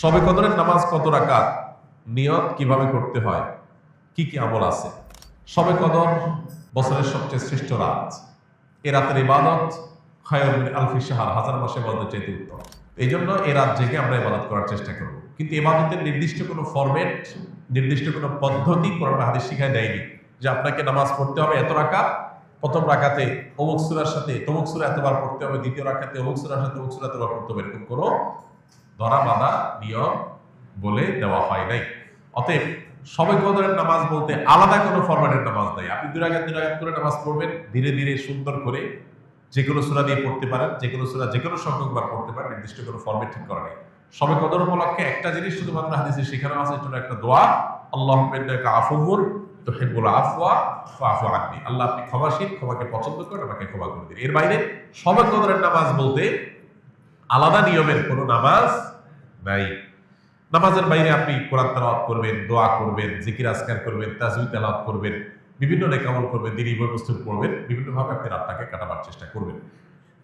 সবে কদরের নামাজ কত রাকাত? নিয়ত কীভাবে করতে হয়? কি কি আমল আছে? সবে কদর বছরের সবচেয়ে শ্রেষ্ঠ রাত। এ রাতের ইবাদত খায়রুল আলফি শাহার হাজার মাসে ইবাদত চাইতে উত্তম। এই জন্য এ রাত জেগে আমরা ইবাদত করার চেষ্টা করব। কিন্তু ইবাদতের নির্দিষ্ট কোনো ফরম্যাট, নির্দিষ্ট কোনো পদ্ধতি কোরআন হাদিস শিখায় দেয়নি যে আপনাকে নামাজ পড়তে হবে এত রাকাত, প্রথম রাকাতে অমুক সুরার সাথে, তমুক সুরা এতবার পড়তে হবে, দ্বিতীয় রাকাতে অমুক সুরার সাথে অমুক সুরা এতবার পড়তে হবে, এরকম কোনো ধরা বাঁধা নিয়ম বলে দেওয়া হয় নাই। অতএব সবে কদরের নামাজ বলতে আলাদা কোনো ফরম্যাটের নামাজ নাই। আপনি দুই রাগাত দুই করে নামাজ পড়বেন, ধীরে ধীরে সুন্দর করে যে কোনো সুরা দিয়ে পড়তে পারেন, যে কোনো সুরা যে কোনো সংখ্যকবার পড়তে পারেন, নির্দিষ্ট কোনো ফরম্যাট ঠিক করা নেই। সবে কদর উপলক্ষে একটা জিনিস শুধুমাত্র হাদিসে শেখানো আছে জন্য একটা দোয়া। আল্লাহ আফুর তো হেবুল আফওয়া আফু আল্লাহ আপনি ক্ষমাশীল, ক্ষমাকে পছন্দ করেন, আমাকে ক্ষমা করে দিন। এর বাইরে সবে কদরের নামাজ বলতে আলাদা নিয়মের কোনো নামাজ নাই। নামাজের বাইরে আপনি কোরআন তেলাওয়াত করবেন, দোয়া করবেন, জিকির আজকার করবেন তাজউদ তেলাওয়াত করবেন, বিভিন্ন নেকামল করবেন দিনী বস্তুর করবেন বিভিন্নভাবে আপনি রাতটাকে কাটাবার চেষ্টা করবেন।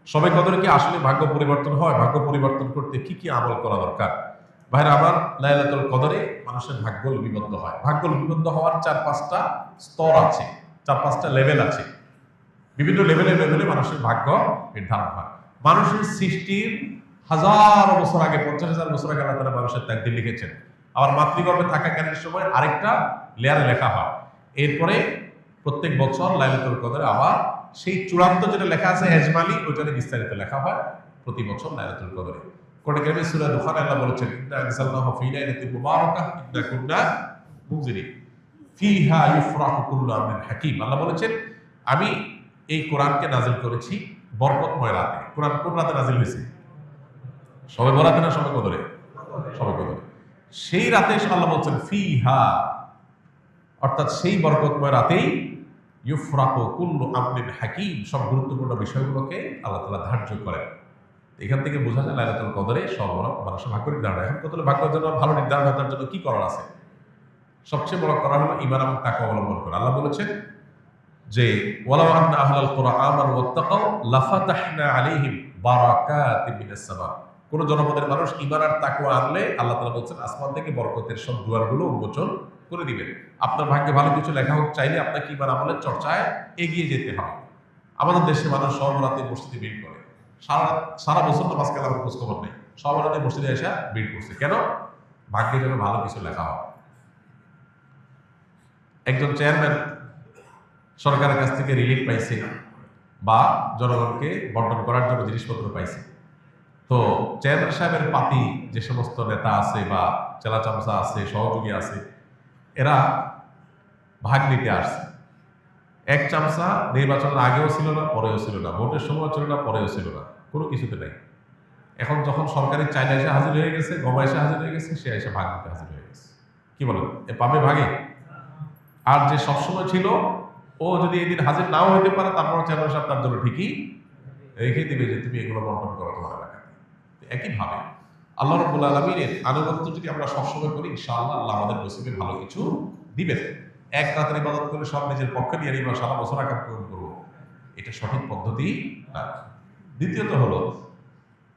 সবে কদরে কি আসলে ভাগ্য পরিবর্তন হয়? ভাগ্য পরিবর্তন করতে কি কি আমল করা দরকার? ভাইরা, আমার লাইলাতুল কদরে মানুষের ভাগ্য লিপিবদ্ধ হয়। ভাগ্য লিপিবদ্ধ হওয়ার চার পাঁচটা স্তর আছে, চার পাঁচটা লেভেল আছে। বিভিন্ন লেভেলে লেভেলে মানুষের ভাগ্য নির্ধারণ হয়। মানুষের সৃষ্টির হাজার বছর আগে, পঞ্চাশ হাজার বছর আগে আল্লাহ তালা মানুষের তাকদির লিখেছেন। আবার মাতৃগর্ভে থাকাকালীন সময় আরেকটা লেয়ারে লেখা হয়। এরপরে প্রত্যেক বছর লাইলাতুল কদরে আবার সেই চূড়ান্ত যেটা লেখা আছে এজমালি ওইটাতে বিস্তারিত লেখা হয় প্রতি বছর লাইলাতুল কদরে। কোরআন কারিমে সূরা দুখানে আল্লাহ বলেছেন, ইন্না আনজালনাহু ফী লাইলাতিন মুবারাকাহ, ইন্না কুন্না মুনজিরিন। ফিহা ইউফরাহু কুল্লু আমরিন হাকীম। আল্লাহ বলেছেন, আমি এই কোরআনকে নাজিল করেছি বরকতময় রাতে। কোরআন কোন রাতে নাজিল হয়েছে? সবে বরাতে না সবে কদরে? সবে কদরে। সেই রাতে আল্লাহ বলছেন ফি হা অর্থাৎ সেই বরকতময় রাতেই ইউফরাকু কুল্লু আমরিন হাকিম, সব গুরুত্বপূর্ণ বিষয়গুলোকে আল্লাহ তাআলা ধার্য করেন। এখান থেকে বোঝা যায় লাইলাতুল কদরে সর্বরক মানুষের ভাগ্য নির্ধারণ। এখন কত ভাগ্যের জন্য ভালো নির্ধারণ তার জন্য কি করার আছে? সবচেয়ে বড় করা হলো ইমান এবং তাকে অবলম্বন করা। আল্লাহ বলেছেন যে কোন জনপদের মানুষ ইমান আর তাকওয়া আনলে আল্লাহ তাআলা বলছেন, আসমান থেকে বরকতের সব দুয়ারগুলো উন্মোচন করে দিবেন। আপনার ভাগ্যে ভালো কিছু লেখা হোক, চাইলে আপনাকে ইমান আমলের চর্চায় এগিয়ে যেতে হবে। আমাদের দেশে মানুষ সর্বরাতে মসজিদে ভিড় করে। সারা সারা বছর তো মাঝখানে আমার খোঁজ খবর নেই। সর্বরাতে মসজিদে এসে ভিড় করছে। কেন? ভাগ্যে যেন ভালো কিছু লেখা হয় একজন চেয়ারম্যান সরকারের কাছ থেকে রিলিফ পাইছে বা জনগণকে বন্টন করার জন্য জিনিসপত্র পাইছে। তো চেয়ারম্যান সাহেবের পাতি যে সমস্ত নেতা আছে বা চেলা চামচা আছে, সহযোগী আছে, এরা ভাগ নিতে আসছে। এক চামচা নির্বাচনের আগেও ছিল না, পরেও ছিল না, ভোটের সময় ছিল না, পরেও ছিল না, কোনো কিছুতে নাই। এখন যখন সরকারি চাইনা এসে হাজির হয়ে গেছে গমা এসে হাজির হয়ে গেছে, সে এসে ভাগ নিতে হাজির হয়ে গেছে। কি বলেন? এ পাবে ভাগে? আর যে সবসময় ছিল ও যদি এদিন হাজির নাও হইতে পারে তারপর চেয়ারম্যান সাহেব তার জন্য ঠিকই রেখে দিবে যে তুমি এগুলো বন্টন করো তোমার এলাকায় একইভাবে আল্লাহ রব্বুল আলমীর আনুগত্য যদি আমরা সবসময় করি, ইনশাআল্লাহ আল্লাহ আমাদের নসিবে ভালো কিছু দিবেন। এক রাতের ইবাদত করে সব নিজের পক্ষে নিয়ে নিবা সারা বছর আকাম পূরণ করব। এটা সঠিক পদ্ধতি না। দ্বিতীয়ত হলো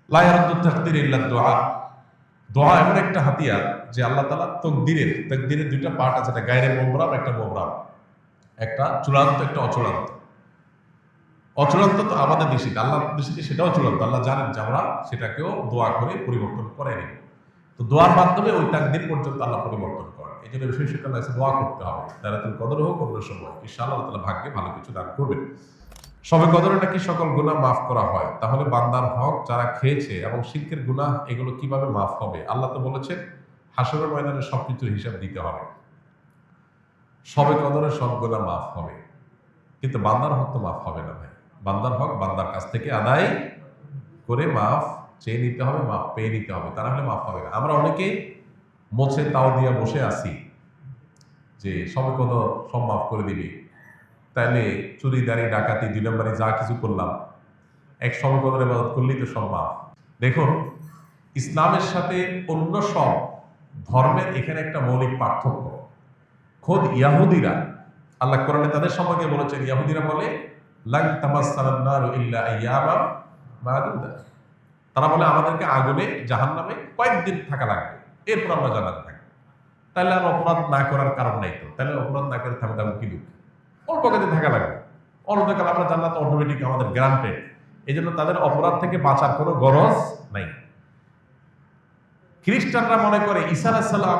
লায়ারুদ্দুত তাকদির ইল্লা দোয়া। দোয়া এমন একটা হাতিয়ার যে আল্লাহ তালা তকদিরের তকদিরের দুইটা পার্ট আছে একটা গায়ের মোমরাম, একটা মোমরাম। একটা চূড়ান্ত, একটা অচূড়ান্ত। অচূড়ান্ত তো আমাদের দৃষ্টিতে আল্লাহ দৃষ্টিতে সেটাও চূড়ান্ত। আল্লাহ জানেন যে আমরা সেটাকেও দোয়া করে পরিবর্তন করে নিব। তো দোয়ার মাধ্যমে ওই তাকদির পর্যন্ত আল্লাহ পরিবর্তন করেন। এই জন্য বিশেষ করে দোয়া করতে হবে। তারা তুমি কদর হোক, অন্য সময় ইনশাআল্লাহ তালা ভাগ্যে ভালো কিছু দান করবেন। সবে কদরে নাকি সকল গুনাহ মাফ করা হয়? তাহলে বান্দার হক যারা খেয়েছে এবং শিল্পের গুনাহ, এগুলো কীভাবে মাফ হবে? আল্লাহ তো বলেছেন, হাসরের ময়দানে সব সবকিছুর হিসাব দিতে হবে। সবে কদরে সব গুনাহ মাফ হবে। কিন্তু বান্দার হক তো মাফ হবে না ভাই। বান্দার হক বান্দার কাছ থেকে আদায় করে মাফ চেয়ে নিতে হবে, মাফ পেয়ে নিতে হবে। তা হলে মাফ হবে না। আমরা অনেকে মোছে তাও দিয়া বসে আছি যে সবে কদর সব মাফ করে দিবি। তাইলে চুরি, দাঁড়ি, ডাকাতি, দুই নম্বরে যা কিছু করলাম, এক সবে কদর ইবাদত করলেই তো সব মাফ। দেখুন, ইসলামের সাথে অন্য সব ধর্মের এখানে একটা মৌলিক পার্থক্য। খোদ ইয়াহুদিরা। আল্লাহ কোরআনে তাদের সম্পর্কে বলেছেন, ইয়াহুদিরা বলে লাং ইল্লা তারা বলে, আমাদেরকে আগুনে, জাহান্নামে কয়েকদিন থাকা লাগবে। এরপর আমরা জানাতে থাকি তাহলে আর অপরাধ না করার কারণ নাই তো। তাহলে অপরাধ না করে থাকতে কি দুঃখ? অল্প কাজে থাকা লাগবে। অনন্তকাল আমরা জান্নাত অটোমেটিক আমাদের গ্রান্টেড এই জন্য তাদের অপরাধ থেকে বাঁচার কোনো গরজ নাই। খ্রিস্টানরা মনে করে, ঈসা আলাহিসাল্লাম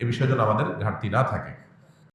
এ বিষয়ে যেন আমাদের ঘাটতি না থাকে।